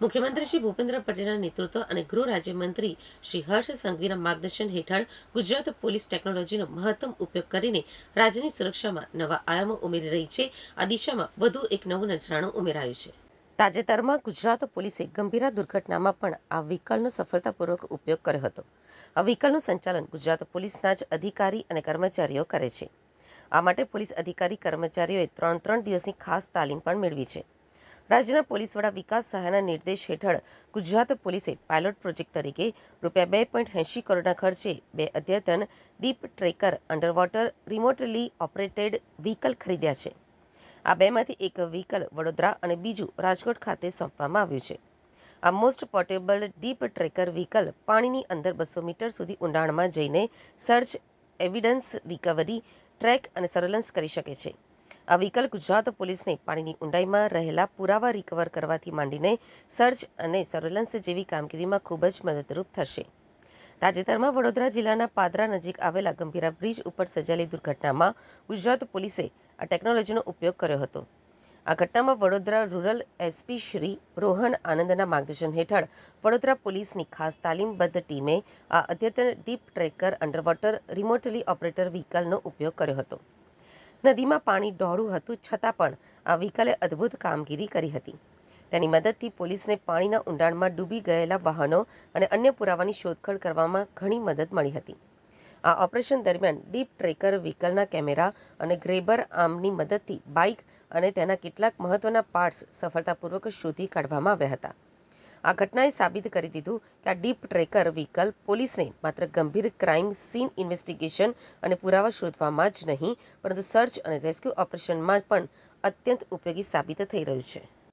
મુખ્યમંત્રી શ્રી ભૂપેન્દ્ર પટેલના નેતૃત્વ અને ગૃહ રાજ્યમંત્રી શ્રી હર્ષ સંઘવીના માર્ગદર્શન હેઠળ ગુજરાત પોલીસ ટેકનોલોજીનો મહત્તમ ઉપયોગ કરીને રાજ્યની સુરક્ષામાં નવા આયામો ઉમેરી રહી છે. આ દિશામાં વધુ એક નવું નજરાણું ઉમેરાયું છે. તાજેતરમાં ગુજરાત પોલીસે ગંભીરા દુર્ઘટનામાં પણ આ વ્હીકલનો સફળતાપૂર્વક ઉપયોગ કર્યો હતો. આ વ્હીકલનું સંચાલન ગુજરાત પોલીસના જ અધિકારી અને કર્મચારીઓ કરે છે. આ માટે પોલીસ અધિકારી કર્મચારીઓએ ત્રણ ત્રણ દિવસની ખાસ તાલીમ પણ મેળવી છે. રાજ્યના પોલીસ વડા વિકાસ સહાયના નિર્દેશ હેઠળ ગુજરાત પોલીસે પાયલોટ પ્રોજેક્ટ તરીકે રૂપિયા બે પોઈન્ટ એંશી કરોડના ખર્ચે બે અદ્યતન Deep Trekker underwater remotely operated vehicle ખરીદ્યા છે. આ બેમાંથી એક વ્હીકલ વડોદરા અને બીજું રાજકોટ ખાતે સોંપવામાં આવ્યું છે. આ most portable deep tracker vehicle પાણીની અંદર બસો મીટર સુધી ઊંડાણમાં જઈને સર્ચ એવિડન્સ રિકવરી, ટ્રેક અને સર્વેલન્સ કરી શકે છે. આ વ્હીકલ ગુજરાત પોલીસને પાણીની ઊંડાઈમાં રહેલા પુરાવા રિકવર કરવાથી માંડીને સર્ચ અને સર્વેલન્સ જેવી કામગીરીમાં ખૂબ જ મદદરૂપ થશે. તાજેતરમાં વડોદરા જિલ્લાના પાદરા નજીક આવેલા ગંભીરા બ્રિજ ઉપર સર્જાયેલી દુર્ઘટનામાં ગુજરાત પોલીસે આ ટેકનોલોજીનો ઉપયોગ કર્યો હતો. આ ઘટનામાં વડોદરા રૂરલ એસપી શ્રી રોહન આનંદના માર્ગદર્શન હેઠળ વડોદરા પોલીસની ખાસ તાલીમબદ્ધ ટીમે આ અદ્યતન Deep Trekker underwater remotely operator વ્હીકલનો ઉપયોગ કર્યો હતો. નદીમાં પાણી ડહોળું હતું છતાં પણ આ વ્હીકલે અદ્ભુત કામગીરી કરી હતી. તેની મદદથી પોલીસને પાણીના ઊંડાણમાં ડૂબી ગયેલા વાહનો અને અન્ય પુરાવાની શોધખોળ કરવામાં ઘણી મદદ મળી હતી. આ ઓપરેશન દરમિયાન ડીપ ટ્રેકર વ્હીકલના કેમેરા અને ગ્રેબર આર્મની મદદથી બાઇક અને તેના કેટલાક મહત્વના પાર્ટ્સ સફળતાપૂર્વક શોધી કાઢવામાં આવ્યા હતા. આ ઘટનાએ સાબિત કરી દીધું કે આ ડીપ ટ્રેકર વ્હીકલ પોલીસને માત્ર ગંભીર ક્રાઇમ સીન ઇન્વેસ્ટિગેશન અને પુરાવા શોધવામાં જ નહીં, પરંતુ સર્ચ અને રેસ્ક્યુ ઓપરેશનમાં પણ અત્યંત ઉપયોગી સાબિત થઈ રહ્યું છે.